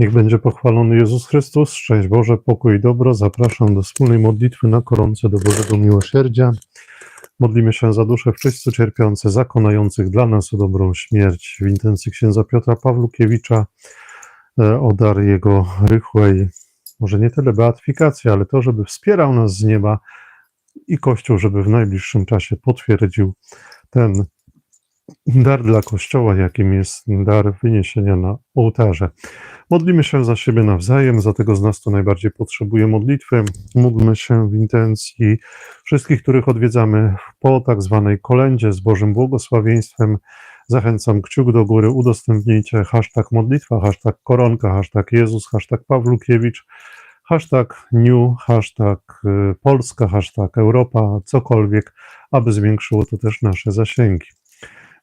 Niech będzie pochwalony Jezus Chrystus. Szczęść Boże, pokój i dobro. Zapraszam do wspólnej modlitwy na koronce do Bożego Miłosierdzia. Modlimy się za dusze wszyscy cierpiące, zakonających dla nas o dobrą śmierć. W intencji księdza Piotra Pawlukiewicza e, o dar jego rychłej, może nie tyle beatyfikacji, ale to, żeby wspierał nas z nieba i Kościół, żeby w najbliższym czasie potwierdził ten dar dla Kościoła, jakim jest dar wyniesienia na ołtarze. Modlimy się za siebie nawzajem, za tego z nas, kto najbardziej potrzebuje modlitwy. Módlmy się w intencji wszystkich, których odwiedzamy po tak zwanej kolędzie z Bożym błogosławieństwem. Zachęcam kciuk do góry, udostępnijcie hashtag modlitwa, hashtag koronka, hashtag Jezus, hashtag Pawlukiewicz, hashtag new, hashtag y, Polska, hashtag Europa, cokolwiek, aby zwiększyło to też nasze zasięgi.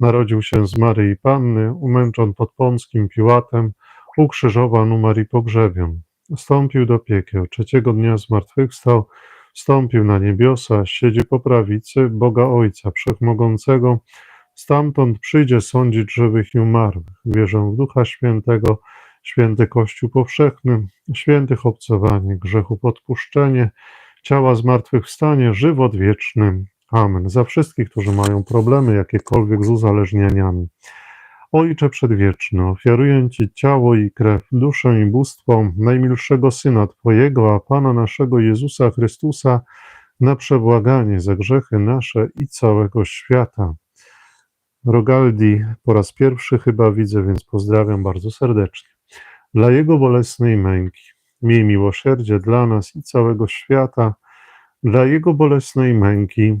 Narodził się z Maryi Panny, umęczon pod Pąckim Piłatem, ukrzyżowan, umarł i pogrzebion. Wstąpił do piekieł, trzeciego dnia zmartwychwstał, wstąpił na niebiosa, siedzi po prawicy Boga Ojca Wszechmogącego, stamtąd przyjdzie sądzić żywych i umarłych. Wierzę w Ducha Świętego, święty Kościół powszechny, świętych obcowanie, grzechów odpuszczenie, ciała zmartwychwstanie, żywot wieczny. Amen. Za wszystkich, którzy mają problemy jakiekolwiek z uzależnieniami. Ojcze Przedwieczny, ofiaruję Ci ciało i krew, duszę i bóstwo najmilszego Syna Twojego, a Pana naszego Jezusa Chrystusa, na przebłaganie za grzechy nasze i całego świata. Rogaldi po raz pierwszy chyba widzę, więc pozdrawiam bardzo serdecznie. Dla Jego bolesnej męki, miej miłosierdzie dla nas i całego świata, dla Jego bolesnej męki,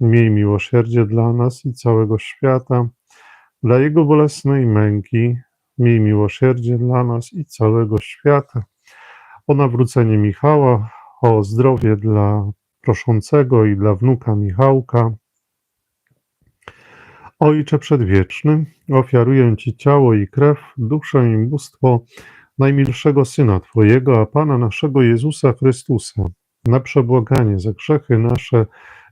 Miej miłosierdzie dla nas i całego świata, dla Jego bolesnej męki. Miej miłosierdzie dla nas i całego świata. O nawrócenie Michała, o zdrowie dla proszącego i dla wnuka Michałka. Ojcze Przedwieczny, ofiaruję Ci ciało i krew, duszę i bóstwo najmilszego Syna Twojego, a Pana naszego Jezusa Chrystusa, na przebłaganie za grzechy nasze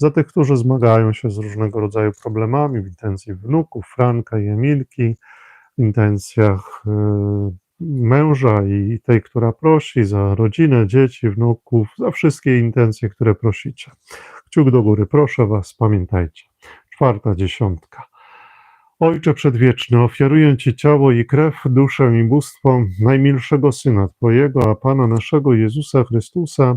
Za tych, którzy zmagają się z różnego rodzaju problemami, w intencji wnuków, Franka i Emilki, w intencjach y, męża i tej, która prosi, za rodzinę, dzieci, wnuków, za wszystkie intencje, które prosicie. Kciuk do góry, proszę Was, pamiętajcie. Czwarta dziesiątka. Ojcze Przedwieczny, ofiaruję Ci ciało i krew, duszę i bóstwo najmilszego Syna Twojego, a Pana naszego Jezusa Chrystusa,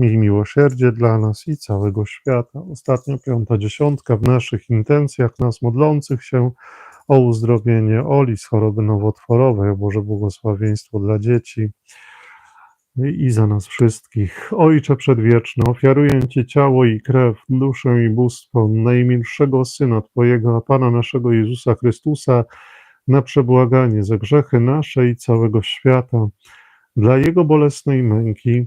Miej miłosierdzie dla nas i całego świata. Ostatnia piąta dziesiątka w naszych intencjach, nas modlących się o uzdrowienie Oli z choroby nowotworowej, o Boże błogosławieństwo dla dzieci i za nas wszystkich. Ojcze Przedwieczny, ofiaruję Ci ciało i krew, duszę i bóstwo najmilszego Syna Twojego, a Pana naszego Jezusa Chrystusa, na przebłaganie za grzechy nasze i całego świata. Dla Jego bolesnej męki,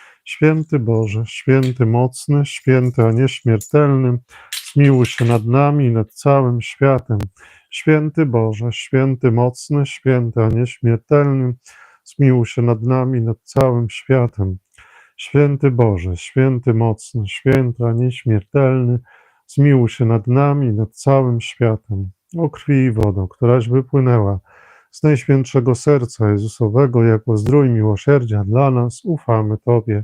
Święty Boże, święty mocny, święty a nieśmiertelny, zmiłuj się nad nami i nad całym światem. Święty Boże, święty mocny, święty a nieśmiertelny, zmiłuj się nad nami i nad całym światem. Święty Boże, święty mocny, święty a nieśmiertelny, zmiłuj się nad nami i nad całym światem. O krwi i wodą, któraś wypłynęła z Najświętszego Serca Jezusowego jako zdrój miłosierdzia dla nas, ufamy Tobie.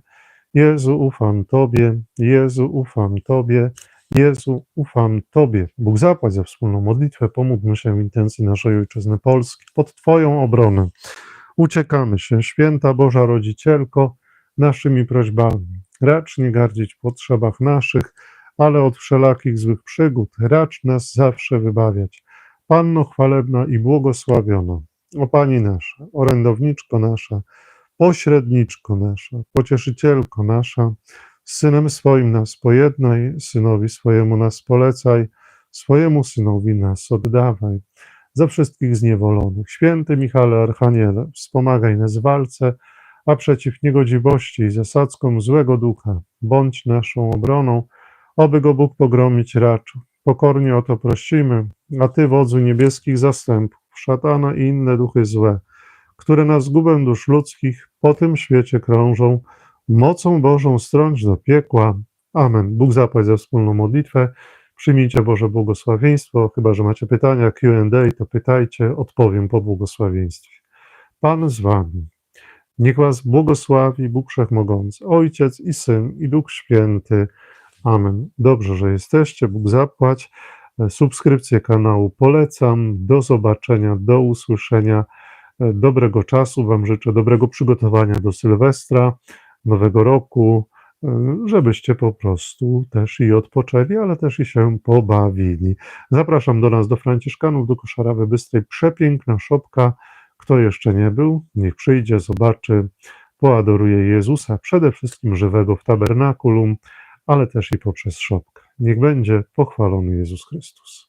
Jezu, ufam Tobie, Jezu, ufam Tobie, Jezu, ufam Tobie. Bóg zapłać za wspólną modlitwę, pomódlmy się w intencji naszej Ojczyzny Polski. Pod Twoją obronę uciekamy się, święta Boża Rodzicielko, naszymi prośbami. Racz nie gardzić potrzebach naszych, ale od wszelakich złych przygód, racz nas zawsze wybawiać. Panno chwalebna i błogosławiona, o Pani nasza, orędowniczko nasza, pośredniczko nasza, pocieszycielko nasza, Synem swoim nas pojednaj, Synowi swojemu nas polecaj, swojemu Synowi nas oddawaj. Za wszystkich zniewolonych, święty Michale Archaniele, wspomagaj nas w walce, a przeciw niegodziwości i zasadzkom złego ducha, bądź naszą obroną, oby go Bóg pogromić raczył. Pokornie o to prosimy, a Ty, wodzu niebieskich zastępów, szatana i inne duchy złe, które na zgubę dusz ludzkich po tym świecie krążą, mocą Bożą strąć do piekła. Amen. Bóg zapłać za wspólną modlitwę. Przyjmijcie Boże błogosławieństwo. Chyba, że macie pytania, Q&A, to pytajcie, odpowiem po błogosławieństwie. Pan z wami. Niech was błogosławi Bóg Wszechmogący, Ojciec i Syn i Duch Święty. Amen. Dobrze, że jesteście. Bóg zapłać. Subskrypcję kanału polecam. Do zobaczenia, do usłyszenia. Dobrego czasu Wam życzę, dobrego przygotowania do Sylwestra, Nowego Roku, żebyście po prostu też i odpoczęli, ale też i się pobawili. Zapraszam do nas, do Franciszkanów, do Koszarawy Bystrej. Przepiękna szopka. Kto jeszcze nie był, niech przyjdzie, zobaczy, poadoruje Jezusa, przede wszystkim żywego w tabernakulum, ale też i poprzez szopkę. Niech będzie pochwalony Jezus Chrystus.